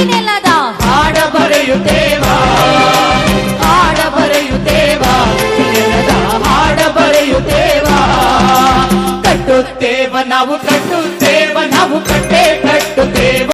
ಈ ನೆಲದ ಹಾಡ ಬರೆಯುತ್ತೇವಾ ಹಾಡ ಬರೆಯುತ್ತೇವಾ ಹಾಡ ಬರೆಯುತ್ತೇವ ಕಟ್ಟುತ್ತೇವ ನಾವು ಕಟ್ಟುತ್ತೇವ ನಾವು ಕಟ್ಟೆ ಕಟ್ಟುತ್ತೇವ.